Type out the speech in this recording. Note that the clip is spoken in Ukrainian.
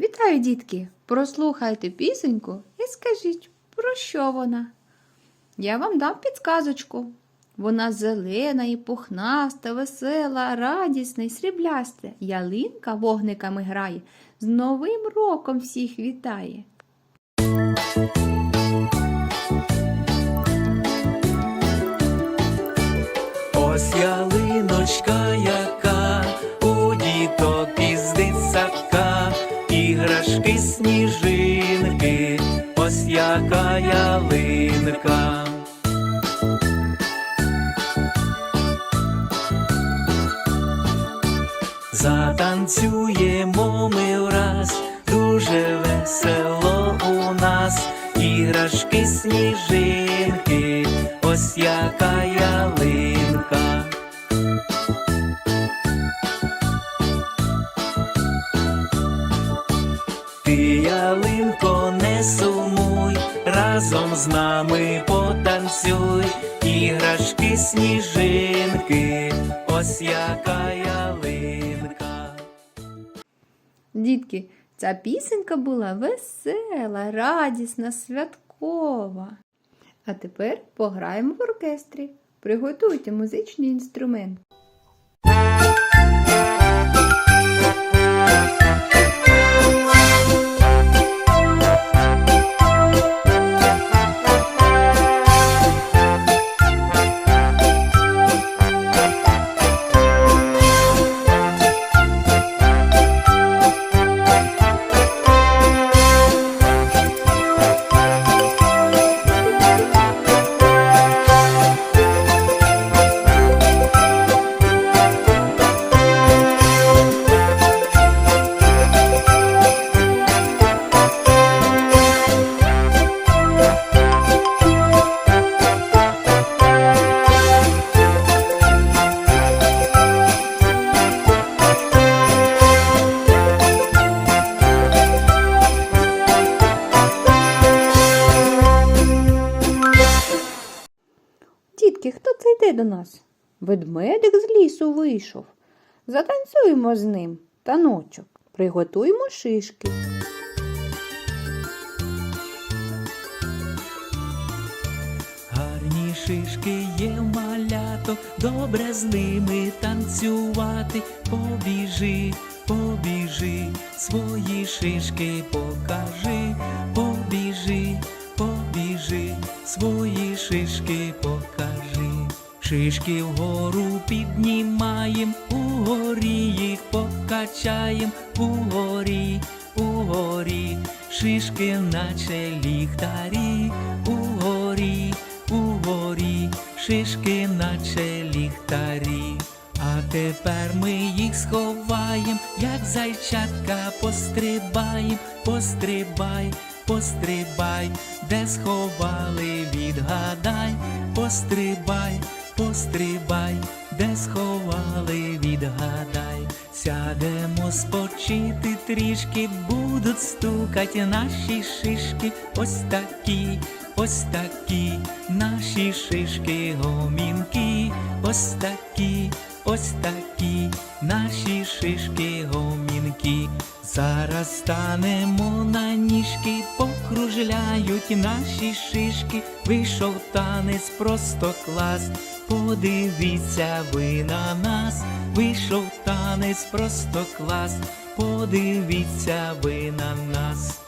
Вітаю, дітки! Прослухайте пісеньку і скажіть, про що вона? Я вам дам підказочку. Вона зелена і пухнаста, весела, радісна і срібляста. Ялинка вогниками грає, з Новим роком всіх вітає. Ось ялиночка, яка яка ялинка. Затанцюємо ми враз, дуже весело у нас, іграшки сніжинки, Ти, ялинко, не сумуй, разом з нами потанцюй, іграшки сніжинки, ось яка ялинка. Дітки, ця пісенька була весела, радісна, святкова. А тепер пограємо в оркестрі. Приготуйте музичний інструмент. Дітки, хто це йде до нас? Ведмедик з лісу вийшов. Затанцюємо з ним таночок. Приготуємо шишки. Гарні шишки є в маляток, добре з ними танцювати. Побіжи, побіжи, свої шишки покажи, Шишки вгору піднімаєм, угорі їх покачаєм, угорі, угорі, шишки наче ліхтарі, угорі, угорі, шишки наче ліхтарі. А тепер ми їх сховаєм, як зайчатка пострибаєм, пострибай, пострибай, де сховали, відгадай, пострибай, пострибай, де сховали, відгадай. Сядемо спочити трішки, будуть стукати наші шишки, ось такі, ось такі, наші шишки гомінки, ось такі, ось такі, наші шишки гомінки. Зараз станемо на ніжки, покружляють наші шишки, вийшов танець просто клас. Подивіться ви на нас, вийшов танець просто клас. Подивіться ви на нас.